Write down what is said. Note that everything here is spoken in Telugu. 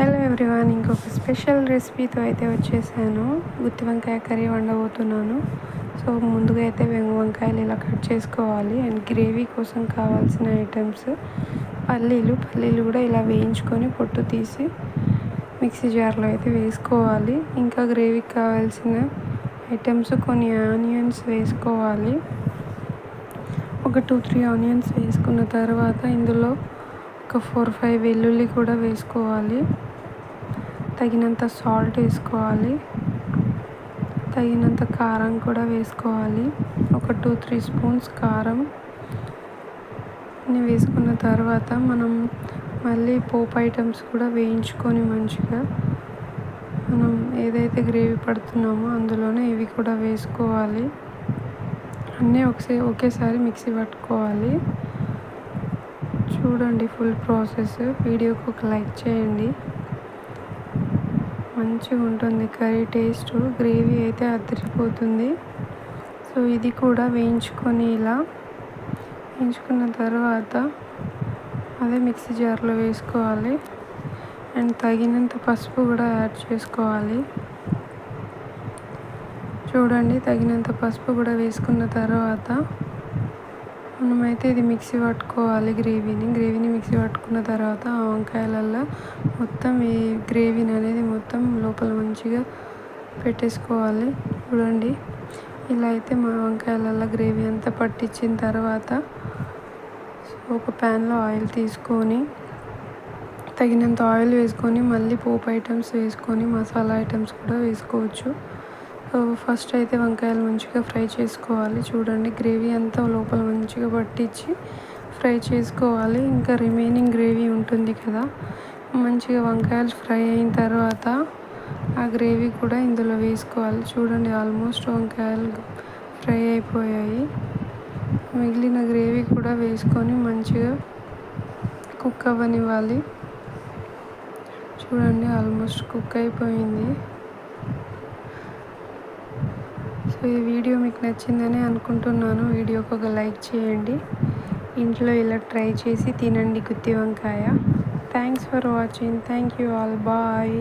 హలో ఎవ్రీవన్ ఇంకొక స్పెషల్ రెసిపీతో అయితే వచ్చేసాను. గుత్తి వంకాయ కర్రీ వండబోతున్నాను. సో ముందుగా అయితే వెంగు వంకాయలు ఇలా కట్ చేసుకోవాలి. అండ్ గ్రేవీ కోసం కావాల్సిన ఐటమ్స్ పల్లీలు. పల్లీలు కూడా ఇలా వేయించుకొని పొట్టు తీసి మిక్సీ జార్లో అయితే వేసుకోవాలి. ఇంకా గ్రేవీకి కావాల్సిన ఐటమ్స్ కొన్ని ఆనియన్స్ వేసుకోవాలి. ఒక టూ త్రీ ఆనియన్స్ వేసుకున్న తర్వాత ఇందులో ఒక ఫోర్ ఫైవ్ వెల్లుల్లి కూడా వేసుకోవాలి. తగినంత సాల్ట్ వేసుకోవాలి. తగినంత కారం కూడా వేసుకోవాలి. ఒక టూ త్రీ స్పూన్స్ కారం వేసుకున్న తర్వాత మనం మళ్ళీ పోపు ఐటమ్స్ కూడా వేయించుకొని మంచిగా మనం ఏదైతే గ్రేవీ పడుతున్నామో అందులోనే ఇవి కూడా వేసుకోవాలి. అన్నీ ఒకసారి ఒకేసారి మిక్సీ పట్టుకోవాలి. చూడండి ఫుల్ ప్రాసెస్. వీడియోకి ఒక లైక్ చేయండి. మంచిగా ఉంటుంది. కర్రీ టేస్ట్ గ్రేవీ అయితే అదిరిపోతుంది సో ఇది కూడా వేయించుకొని ఇలా వేయించుకున్న తర్వాత అదే మిక్సీ జార్లో వేసుకోవాలి. అండ్ తగినంత పసుపు కూడా యాడ్ చేసుకోవాలి. చూడండి తగినంత పసుపు కూడా వేసుకున్న తర్వాత మనమైతే ఇది మిక్సీ పట్టుకోవాలి గ్రేవీని. గ్రేవీని మిక్సీ పట్టుకున్న తర్వాత ఆ వంకాయలల్లో మొత్తం ఈ గ్రేవీని అనేది మొత్తం లోపల మంచిగా పెట్టేసుకోవాలి. చూడండి. ఇలా అయితే మా వంకాయలల్లో గ్రేవీ అంతా పట్టించిన తర్వాత ఒక ప్యాన్లో ఆయిల్ తీసుకొని తగినంత ఆయిల్ వేసుకొని మళ్ళీ పోపు ఐటమ్స్ వేసుకొని మసాలా ఐటమ్స్ కూడా వేసుకోవచ్చు. ఫస్ట్ అయితే వంకాయలు మంచిగా ఫ్రై చేసుకోవాలి. చూడండి గ్రేవీ అంతా లోపల మంచిగా పట్టించి ఫ్రై చేసుకోవాలి. ఇంకా రిమైనింగ్ గ్రేవీ ఉంటుంది కదా మంచిగా వంకాయలు ఫ్రై అయిన తర్వాత ఆ గ్రేవీ కూడా ఇందులో వేసుకోవాలి. చూడండి ఆల్మోస్ట్ వంకాయలు ఫ్రై అయిపోయాయి. మిగిలిన గ్రేవీ కూడా వేసుకొని మంచిగా కుక్ అవ్వనివ్వాలి. చూడండి ఆల్మోస్ట్ కుక్ అయిపోయింది. సో ఈ వీడియో మీకు నచ్చిందని అనుకుంటున్నాను. వీడియోకి ఒక లైక్ చేయండి. ఇంట్లో ఇలా ట్రై చేసి తినండి గుత్తి వంకాయ. Thanks for watching thank you all bye